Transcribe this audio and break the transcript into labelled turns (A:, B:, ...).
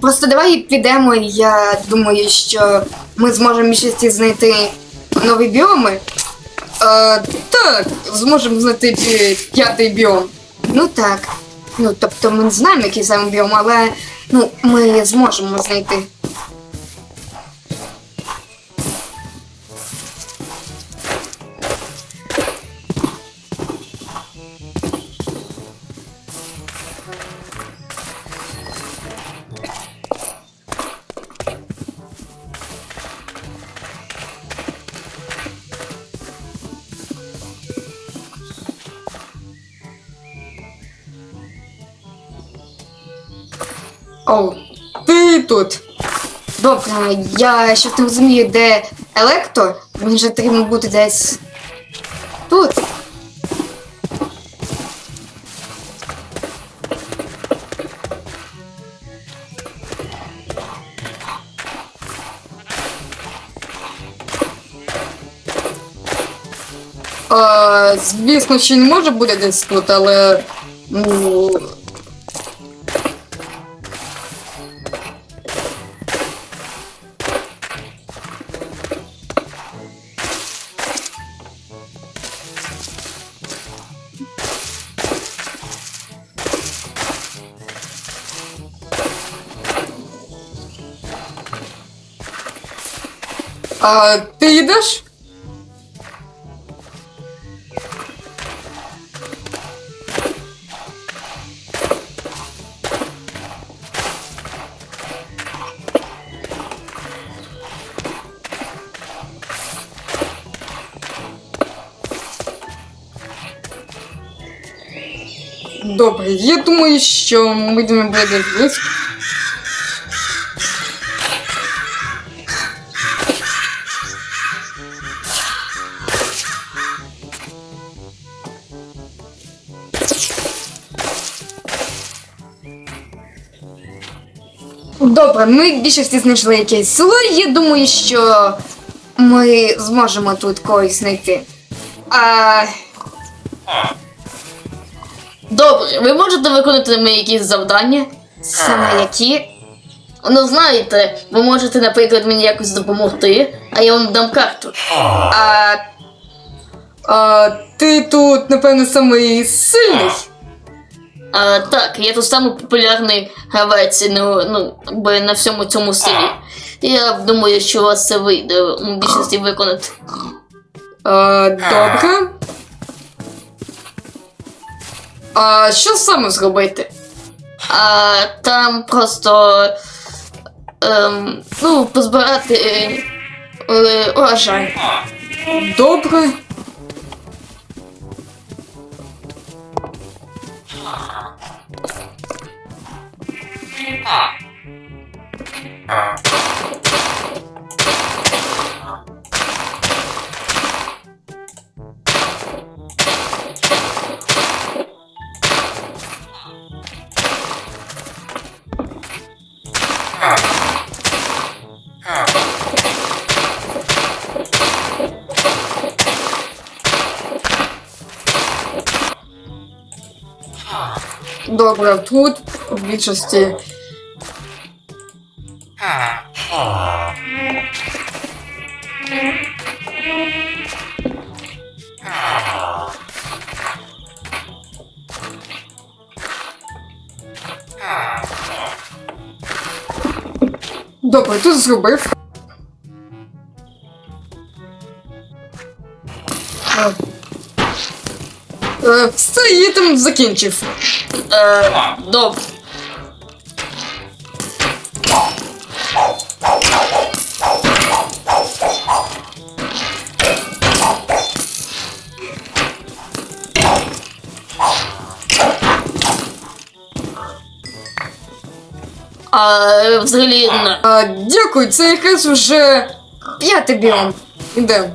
A: Просто давай підемо. Я думаю, що ми зможемо більшості знайти нові біоми. Е, так, зможемо знайти п'ятий біом. Ну так. Ну, тобто ми не знаємо, який саме біом, але ну, ми зможемо знайти. Оу, ти тут. Добре, я ще не розумію, де Електро. Він же треба бути десь тут. А, звісно, що не може бути десь тут, але. Ну. А ти йдеш? Добре, я думаю, що ми будемо буде близько. Добре, ми більшості знайшли якесь село. Я думаю, що ми зможемо тут когось знайти. А,
B: Добре, ви можете виконати мені якісь завдання?
A: саме які?
B: Ну, знаєте, ви можете, наприклад, мені якось допомогти, а я вам дам карту.
A: А, а ти тут, напевно, самий сильний.
B: А, так, я тут самий популярний гравець ну, ну, на всьому цьому селі. Я думаю, що у вас це вийде у більшості виконати.
A: А, добре. А що саме зробити?
B: А там просто ем, ну, позбирати е, е, урожай.
A: Добре. Добре, тут в більшості. Добре, тут зробив. Е, Все, я там закінчив.
B: Е, добре. А взагалі,
A: А, дякую, це якраз вже п'ятий біом. Іде.